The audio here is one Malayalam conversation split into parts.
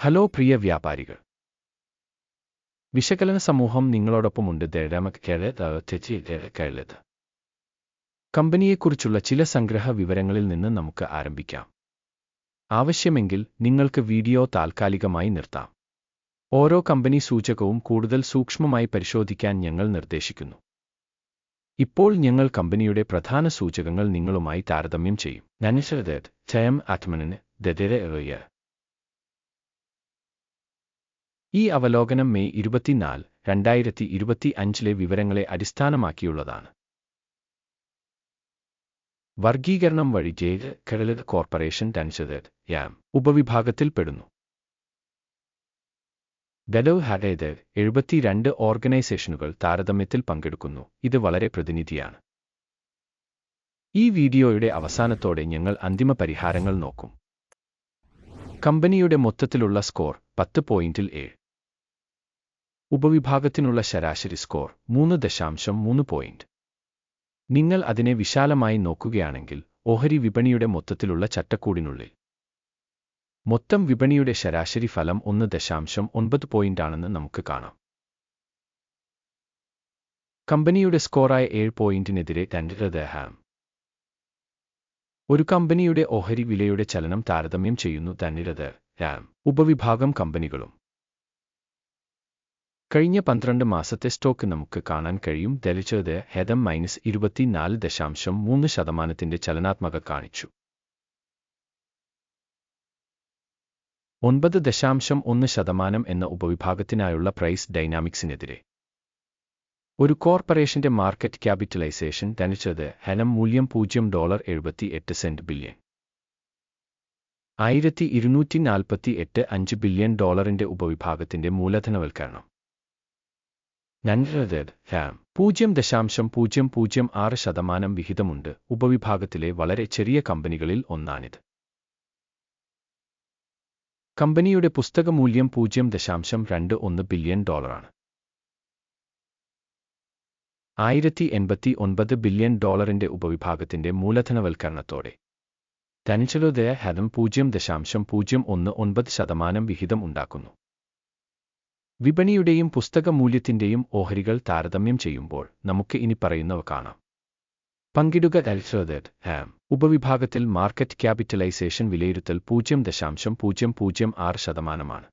ഹലോ പ്രിയ വ്യാപാരികൾ. വിശകലന സമൂഹം നിങ്ങളോടൊപ്പമുണ്ട് കേരളത് കമ്പനിയെക്കുറിച്ചുള്ള ചില സംഗ്രഹ വിവരങ്ങളിൽ നിന്ന് നമുക്ക് ആരംഭിക്കാം. ആവശ്യമെങ്കിൽ നിങ്ങൾക്ക് വീഡിയോ താൽക്കാലികമായി നിർത്താം. ഓരോ കമ്പനി സൂചകവും കൂടുതൽ സൂക്ഷ്മമായി പരിശോധിക്കാൻ ഞങ്ങൾ നിർദ്ദേശിക്കുന്നു. ഇപ്പോൾ ഞങ്ങൾ കമ്പനിയുടെ പ്രധാന സൂചകങ്ങൾ നിങ്ങളുമായി താരതമ്യം ചെയ്യും. നനിഷത് ചയം ആത്മനന് ദരിയ ഈ അവലോകനം മെയ് ഇരുപത്തിനാല് രണ്ടായിരത്തി ഇരുപത്തി അഞ്ചിലെ വിവരങ്ങളെ അടിസ്ഥാനമാക്കിയുള്ളതാണ്. വർഗീകരണം വഴി ജേത് കടലത് കോർപ്പറേഷൻ ടെൻഷത് യാം ഉപവിഭാഗത്തിൽപ്പെടുന്നു ഡലോ ഹാഡേത് എഴുപത്തിരണ്ട് ഓർഗനൈസേഷനുകൾ താരതമ്യത്തിൽ പങ്കെടുക്കുന്നു. ഇത് വളരെ പ്രതിനിധിയാണ്. ഈ വീഡിയോയുടെ അവസാനത്തോടെ ഞങ്ങൾ അന്തിമ പരിഹാരങ്ങൾ നോക്കും. കമ്പനിയുടെ മൊത്തത്തിലുള്ള സ്കോർ പത്ത് പോയിന്റിൽ ഏഴ്. ഉപവിഭാഗത്തിനുള്ള ശരാശരി സ്കോർ മൂന്ന് ദശാംശം മൂന്ന് പോയിന്റ്. നിങ്ങൾ അതിനെ വിശാലമായി നോക്കുകയാണെങ്കിൽ ഓഹരി വിപണിയുടെ മൊത്തത്തിലുള്ള ചട്ടക്കൂടിനുള്ളിൽ. മൊത്തം വിപണിയുടെ ശരാശരി ഫലം ഒന്ന് ദശാംശം ഒൻപത് പോയിന്റാണെന്ന് നമുക്ക് കാണാം. കമ്പനിയുടെ സ്കോറായ ഏഴ് പോയിന്റിനെതിരെ രണ്ട് ഹാം ഒരു കമ്പനിയുടെ ഓഹരി വിലയുടെ ചലനം താരതമ്യം ചെയ്യുന്നു തന്നിരത് രാം ഉപവിഭാഗം കമ്പനികളും. കഴിഞ്ഞ പന്ത്രണ്ട് മാസത്തെ സ്റ്റോക്ക് നമുക്ക് കാണാൻ കഴിയും. ദലിച്ചത് ഹെതം മൈനസ് ഇരുപത്തിനാല് ദശാംശം മൂന്ന് ശതമാനത്തിന്റെ ചലനാത്മക കാണിച്ചു. ഒൻപത് ദശാംശം ഒന്ന് ശതമാനം എന്ന ഉപവിഭാഗത്തിനായുള്ള പ്രൈസ് ഡൈനാമിക്സിനെതിരെ. ഒരു കോർപ്പറേഷന്റെ മാർക്കറ്റ് ക്യാപിറ്റലൈസേഷൻ ധനിച്ചത് ഹനം മൂല്യം പൂജ്യം ഡോളർ എഴുപത്തി എട്ട് സെന്റ് ബില്യൺ. ആയിരത്തി ഇരുന്നൂറ്റി നാൽപ്പത്തി എട്ട് അഞ്ച് ബില്യൺ ഡോളറിന്റെ ഉപവിഭാഗത്തിന്റെ മൂലധനവൽക്കരണം. പൂജ്യം ദശാംശം പൂജ്യം പൂജ്യം ആറ് ശതമാനം വിഹിതമുണ്ട്. ഉപവിഭാഗത്തിലെ വളരെ ചെറിയ കമ്പനികളിൽ ഒന്നാണിത്. കമ്പനിയുടെ പുസ്തക മൂല്യം പൂജ്യം ദശാംശം രണ്ട് ഒന്ന് ബില്യൺ ഡോളറാണ്. ആയിരത്തി എൺപത്തി ഒൻപത് ബില്യൺ ഡോളറിന്റെ ഉപവിഭാഗത്തിന്റെ മൂലധനവൽക്കരണത്തോടെ. തനിച്ചലോദയ ഹരം പൂജ്യം ദശാംശം പൂജ്യം ഒന്ന് ഒൻപത് ശതമാനം വിഹിതം ഉണ്ടാക്കുന്നു. വിപണിയുടെയും പുസ്തക മൂല്യത്തിന്റെയും ഓഹരികൾ താരതമ്യം ചെയ്യുമ്പോൾ നമുക്ക് ഇനി പറയുന്നവ കാണാം. പങ്കിടുക തൽശ്രദത് ഹാം ഉപവിഭാഗത്തിൽ മാർക്കറ്റ് ക്യാപിറ്റലൈസേഷൻ വിലയിരുത്തൽ പൂജ്യം ദശാംശം പൂജ്യം പൂജ്യം ആറ് ശതമാനമാണ്.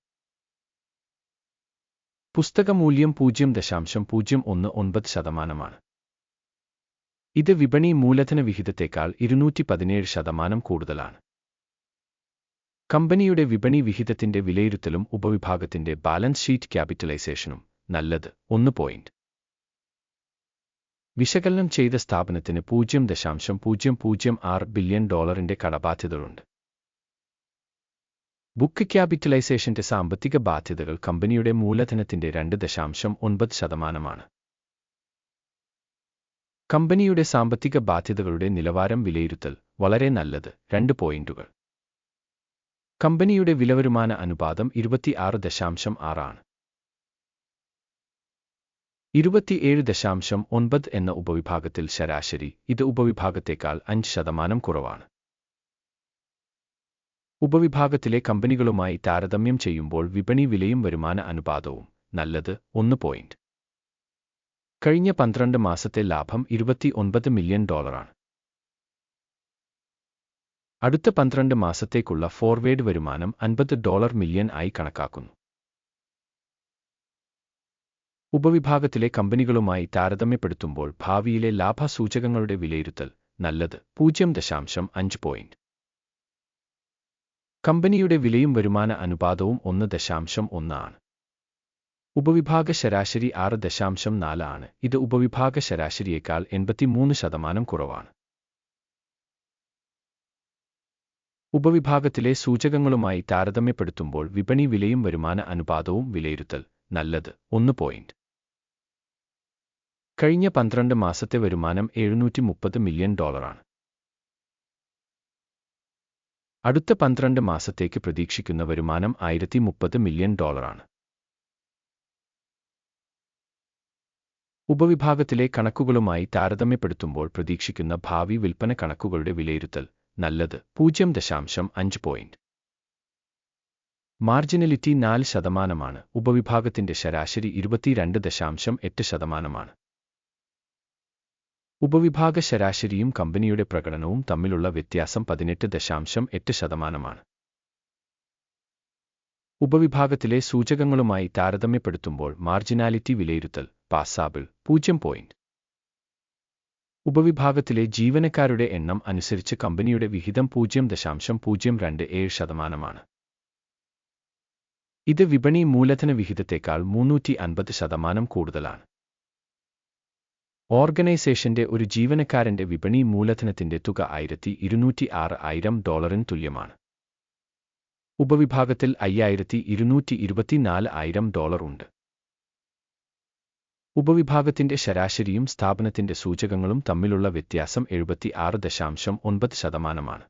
പുസ്തക മൂല്യം പൂജ്യം ദശാംശം പൂജ്യം ഒന്ന് ഒൻപത് ശതമാനമാണ്. ഇത് വിപണി മൂലധന വിഹിതത്തേക്കാൾ ഇരുന്നൂറ്റി പതിനേഴ് ശതമാനം കൂടുതലാണ്. കമ്പനിയുടെ വിപണി വിഹിതത്തിന്റെ വിലയിരുത്തലും ഉപവിഭാഗത്തിന്റെ ബാലൻസ് ഷീറ്റ് ക്യാപിറ്റലൈസേഷനും നല്ലത്. ഒന്ന് പോയിന്റ്. വിശകലനം ചെയ്ത സ്ഥാപനത്തിന് പൂജ്യം ദശാംശം പൂജ്യം പൂജ്യം ആറ് ബില്യൺ ഡോളറിന്റെ കടബാധ്യതകളുണ്ട്. ബുക്ക് ക്യാപിറ്റലൈസേഷന്റെ സാമ്പത്തിക ബാധ്യതകൾ കമ്പനിയുടെ മൂലധനത്തിന്റെ രണ്ട് ദശാംശം ഒൻപത് ശതമാനമാണ്. കമ്പനിയുടെ സാമ്പത്തിക ബാധ്യതകളുടെ നിലവാരം വിലയിരുത്തൽ വളരെ നല്ലത്. രണ്ട് പോയിന്റുകൾ. കമ്പനിയുടെ വിലവരുമാന അനുപാതം ഇരുപത്തിയാറ് ദശാംശം ആറാണ് ഇരുപത്തിയേഴ് ദശാംശം ഒൻപത് എന്ന ഉപവിഭാഗത്തിൽ ശരാശരി ഇത് ഉപവിഭാഗത്തേക്കാൾ അഞ്ച് ശതമാനം കുറവാണ്. ഉപവിഭാഗത്തിലെ കമ്പനികളുമായി താരതമ്യം ചെയ്യുമ്പോൾ വിപണി വിലയും വരുമാന അനുപാതവും. നല്ലത് ഒന്ന് പോയിന്റ് കഴിഞ്ഞ പന്ത്രണ്ട് മാസത്തെ ലാഭം ഇരുപത്തി ഒൻപത് മില്യൺ ഡോളറാണ് അടുത്ത പന്ത്രണ്ട് മാസത്തേക്കുള്ള ഫോർവേഡ് വരുമാനം അൻപത് ഡോളർ മില്യൺ ആയി കണക്കാക്കുന്നു. ഉപവിഭാഗത്തിലെ കമ്പനികളുമായി താരതമ്യപ്പെടുത്തുമ്പോൾ ഭാവിയിലെ ലാഭസൂചകങ്ങളുടെ വിലയിരുത്തൽ. നല്ലത് പൂജ്യം ദശാംശം അഞ്ച് പോയിന്റ് കമ്പനിയുടെ വിലയും വരുമാന അനുപാതവും ഒന്ന് ദശാംശം ഒന്നാണ്. ഉപവിഭാഗ ശരാശരി ആറ് ദശാംശം നാലാണ് ഇത് ഉപവിഭാഗ ശരാശരിയേക്കാൾ എൺപത്തിമൂന്ന് ശതമാനം കുറവാണ്. ഉപവിഭാഗത്തിലെ സൂചകങ്ങളുമായി താരതമ്യപ്പെടുത്തുമ്പോൾ വിപണി വിലയും വരുമാന അനുപാതവും വിലയിരുത്തൽ നല്ലത്. ഒന്ന് പോയിന്റ്. കഴിഞ്ഞ പന്ത്രണ്ട് മാസത്തെ വരുമാനം എഴുന്നൂറ്റി മുപ്പത് മില്യൺ ഡോളറാണ്. അടുത്ത പന്ത്രണ്ട് മാസത്തേക്ക് പ്രതീക്ഷിക്കുന്ന വരുമാനം ആയിരത്തി മുപ്പത് മില്യൺ ഡോളറാണ്. ഉപവിഭാഗത്തിലെ കണക്കുകളുമായി താരതമ്യപ്പെടുത്തുമ്പോൾ പ്രതീക്ഷിക്കുന്ന ഭാവി വിൽപ്പന കണക്കുകളുടെ വിലയിരുത്തൽ നല്ലത് പൂജ്യം ദശാംശം അഞ്ച് പോയിന്റ്. മാർജിനലിറ്റി നാല് ശതമാനമാണ് ഉപവിഭാഗത്തിന്റെ ശരാശരി ഇരുപത്തിരണ്ട് ദശാംശം എട്ട് ശതമാനമാണ്. ഉപവിഭാഗ ശരാശരിയും കമ്പനിയുടെ പ്രകടനവും തമ്മിലുള്ള വ്യത്യാസം പതിനെട്ട് ദശാംശം എട്ട് ശതമാനമാണ്. ഉപവിഭാഗത്തിലെ സൂചകങ്ങളുമായി താരതമ്യപ്പെടുത്തുമ്പോൾ മാർജിനാലിറ്റി വിലയിരുത്തൽ പാസാബിൾ പൂജ്യം പോയിന്റ്. ഉപവിഭാഗത്തിലെ ജീവനക്കാരുടെ എണ്ണം അനുസരിച്ച് കമ്പനിയുടെ വിഹിതം പൂജ്യം ദശാംശം പൂജ്യം രണ്ട് ഏഴ് ശതമാനമാണ്. ഇത് വിപണി മൂലധന വിഹിതത്തേക്കാൾ മുന്നൂറ്റി അൻപത് ശതമാനം കൂടുതലാണ്. ഓർഗനൈസേഷന്റെ ഒരു ജീവനക്കാരന്റെ വിപണി മൂലധനത്തിന്റെ തുക ആയിരത്തി ഇരുന്നൂറ്റി ആറ് ആയിരം ഡോളറിന് തുല്യമാണ്. ഉപവിഭാഗത്തിൽ അയ്യായിരത്തി ഇരുന്നൂറ്റി ഇരുപത്തിനാല് ആയിരം ഡോളർ ഉണ്ട്. ഉപവിഭാഗത്തിന്റെ ശരാശരിയും സ്ഥാപനത്തിന്റെ സൂചകങ്ങളും തമ്മിലുള്ള വ്യത്യാസം എഴുപത്തി ആറ് ദശാംശം ഒൻപത് ശതമാനമാണ്.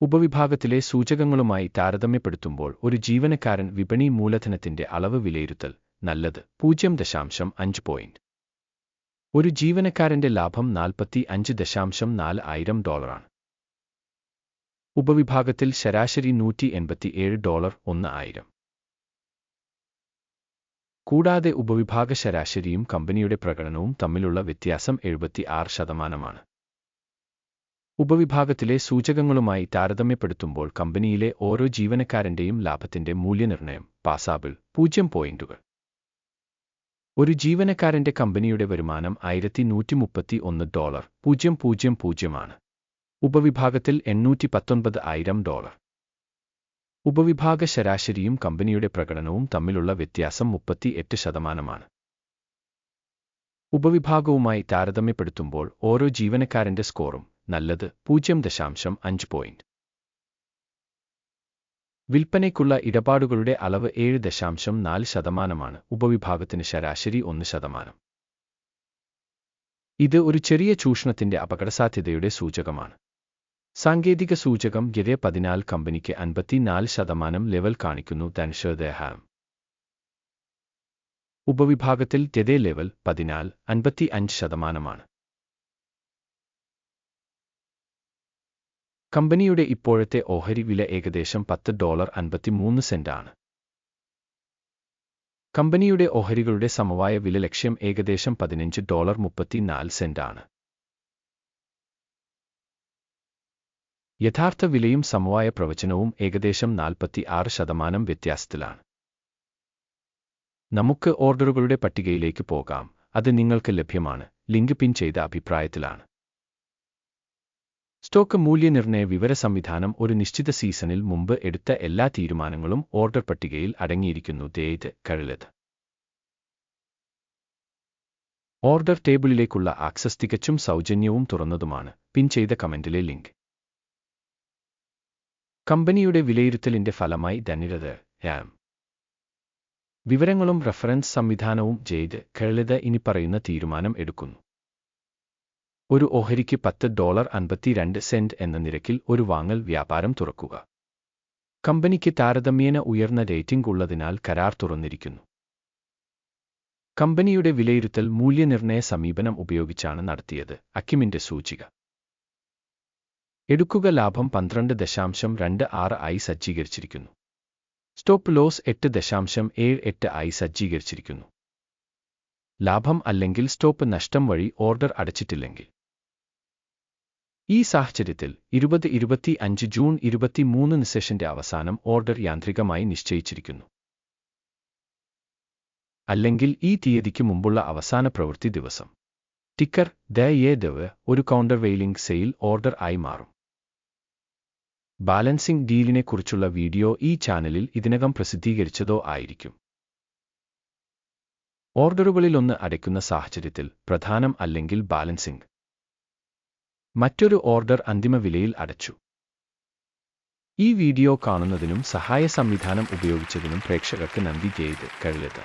ഉപവിഭാഗത്തിലെ സൂചകങ്ങളുമായി താരതമ്യപ്പെടുത്തുമ്പോൾ ഒരു ജീവനക്കാരൻ വിപണി മൂലധനത്തിന്റെ അളവ് വിലയിരുത്തൽ നല്ലത്. പൂജ്യം ദശാംശം അഞ്ച് പോയിന്റ് ഒരു ജീവനക്കാരന്റെ ലാഭം നാൽപ്പത്തി അഞ്ച് ദശാംശം നാല് ആയിരം ഡോളറാണ് ഉപവിഭാഗത്തിൽ ശരാശരി നൂറ്റി എൺപത്തിയേഴ് ഡോളർ ഒന്ന് ആയിരം. കൂടാതെ ഉപവിഭാഗ ശരാശരിയും കമ്പനിയുടെ പ്രകടനവും തമ്മിലുള്ള വ്യത്യാസം എഴുപത്തി ആറ് ശതമാനമാണ്. ഉപവിഭാഗത്തിലെ സൂചകങ്ങളുമായി താരതമ്യപ്പെടുത്തുമ്പോൾ കമ്പനിയിലെ ഓരോ ജീവനക്കാരന്റെയും ലാഭത്തിന്റെ മൂല്യനിർണയം പാസാബിൾ പൂജ്യം പോയിന്റുകൾ. ഒരു ജീവനക്കാരന്റെ കമ്പനിയുടെ വരുമാനം ആയിരത്തി നൂറ്റി മുപ്പത്തി ഒന്ന് ഡോളർ. പൂജ്യം പൂജ്യം പൂജ്യമാണ്. ഉപവിഭാഗത്തിൽ എണ്ണൂറ്റി പത്തൊൻപത് ആയിരം ഡോളർ. ഉപവിഭാഗ ശരാശരിയും കമ്പനിയുടെ പ്രകടനവും തമ്മിലുള്ള വ്യത്യാസം മുപ്പത്തി എട്ട് ശതമാനമാണ്. ഉപവിഭാഗവുമായി താരതമ്യപ്പെടുത്തുമ്പോൾ ഓരോ ജീവനക്കാരന്റെ സ്കോറും നല്ലത് പൂജ്യം ദശാംശം അഞ്ച് പോയിന്റ്. വിൽപ്പനയ്ക്കുള്ള ഇടപാടുകളുടെ അളവ് ഏഴ് ദശാംശം നാല് ശതമാനമാണ്. ഉപവിഭാഗത്തിന് ശരാശരി ഒന്ന് ശതമാനം. ഇത് ഒരു ചെറിയ ചൂഷണത്തിന്റെ അപകടസാധ്യതയുടെ സൂചകമാണ്. സാങ്കേതിക സൂചകം ഗിരെ പതിനാല് കമ്പനിക്ക് അൻപത്തിനാല് ശതമാനം ലെവൽ കാണിക്കുന്നു. തൻഷദേഹാം ഉപവിഭാഗത്തിൽ തെതേ ലെവൽ പതിനാല് അൻപത്തി അഞ്ച് ശതമാനമാണ്. കമ്പനിയുടെ ഇപ്പോഴത്തെ ഓഹരി വില ഏകദേശം പത്ത് ഡോളർ അൻപത്തിമൂന്ന് സെന്റാണ്. കമ്പനിയുടെ ഓഹരികളുടെ സമവായ വില ലക്ഷ്യം ഏകദേശം പതിനഞ്ച് ഡോളർ മുപ്പത്തിനാല് സെന്റാണ്. യഥാർത്ഥ വിലയും സമവായ പ്രവചനവും ഏകദേശം നാൽപ്പത്തി ആറ് ശതമാനം വ്യത്യാസത്തിലാണ്. നമുക്ക് ഓർഡറുകളുടെ പട്ടികയിലേക്ക് പോകാം. അത് നിങ്ങൾക്ക് ലഭ്യമാണ്. ലിങ്ക് പിൻ ചെയ്ത അഭിപ്രായത്തിലാണ്. സ്റ്റോക്ക് മൂല്യനിർണയ വിവര സംവിധാനം ഒരു നിശ്ചിത സീസണിൽ മുമ്പ് എടുത്ത എല്ലാ തീരുമാനങ്ങളും ഓർഡർ പട്ടികയിൽ അടങ്ങിയിരിക്കുന്നു. ദേത് കഴിലത് ഓർഡർ ടേബിളിലേക്കുള്ള ആക്സസ് തികച്ചും സൗജന്യവും തുറന്നതുമാണ്. പിൻ ചെയ്ത കമന്റിലെ ലിങ്ക്. കമ്പനിയുടെ വിലയിരുത്തലിന്റെ ഫലമായി ധനിരത്. രാം. വിവരങ്ങളും റഫറൻസ് സംവിധാനവും. ചെയ്ത് കേളിത ഇനി പറയുന്ന തീരുമാനം എടുക്കുന്നു. ഒരു ഓഹരിക്ക് പത്ത് ഡോളർ അൻപത്തിരണ്ട് സെന്റ് എന്ന നിരക്കിൽ ഒരു വാങ്ങൽ വ്യാപാരം തുറക്കുക. കമ്പനിക്ക് താരതമ്യേന ഉയർന്ന റേറ്റിംഗ് ഉള്ളതിനാൽ കരാർ തുറന്നിരിക്കുന്നു. കമ്പനിയുടെ വിലയിരുത്തൽ മൂല്യനിർണയ സമീപനം ഉപയോഗിച്ചാണ് നടത്തിയത് അക്കിമിന്റെ സൂചിക. എടുക്കുക ലാഭം പന്ത്രണ്ട് ദശാംശം രണ്ട് ആറ് ആയി സജ്ജീകരിച്ചിരിക്കുന്നു. സ്റ്റോപ്പ് ലോസ് എട്ട് ദശാംശം ഏഴ് എട്ട് ആയി സജ്ജീകരിച്ചിരിക്കുന്നു. ലാഭം അല്ലെങ്കിൽ സ്റ്റോപ്പ് നഷ്ടം വഴി ഓർഡർ അടച്ചിട്ടില്ലെങ്കിൽ. ഈ സാഹചര്യത്തിൽ ഇരുപത് ഇരുപത്തി അഞ്ച് ജൂൺ ഇരുപത്തിമൂന്ന് സെഷന്റെ അവസാനം ഓർഡർ യാന്ത്രികമായി നിശ്ചയിച്ചിരിക്കുന്നു. അല്ലെങ്കിൽ ഈ തീയതിക്ക് മുമ്പുള്ള അവസാന പ്രവൃത്തി ദിവസം. ടിക്കർ ദ എ ദവ് ഒരു കൗണ്ടർ വെയിലിംഗ് സെയിൽ ഓർഡർ ആയി മാറും. ബാലൻസിംഗ് ഡീലിനെക്കുറിച്ചുള്ള വീഡിയോ ഈ ചാനലിൽ ഇതിനകം പ്രസിദ്ധീകരിച്ചതോ ആയിരിക്കും. ഓർഡറുകളിലൊന്ന് അടയ്ക്കുന്ന സാഹചര്യത്തിൽ പ്രധാനം അല്ലെങ്കിൽ ബാലൻസിംഗ്. മറ്റൊരു ഓർഡർ അന്തിമ വിലയിൽ അടച്ചു. ഈ വീഡിയോ കാണുന്നതിനും സഹായ സംവിധാനം ഉപയോഗിച്ചതിനും പ്രേക്ഷകർക്ക് നന്ദി ചെയ്ത് കഴിയരുത്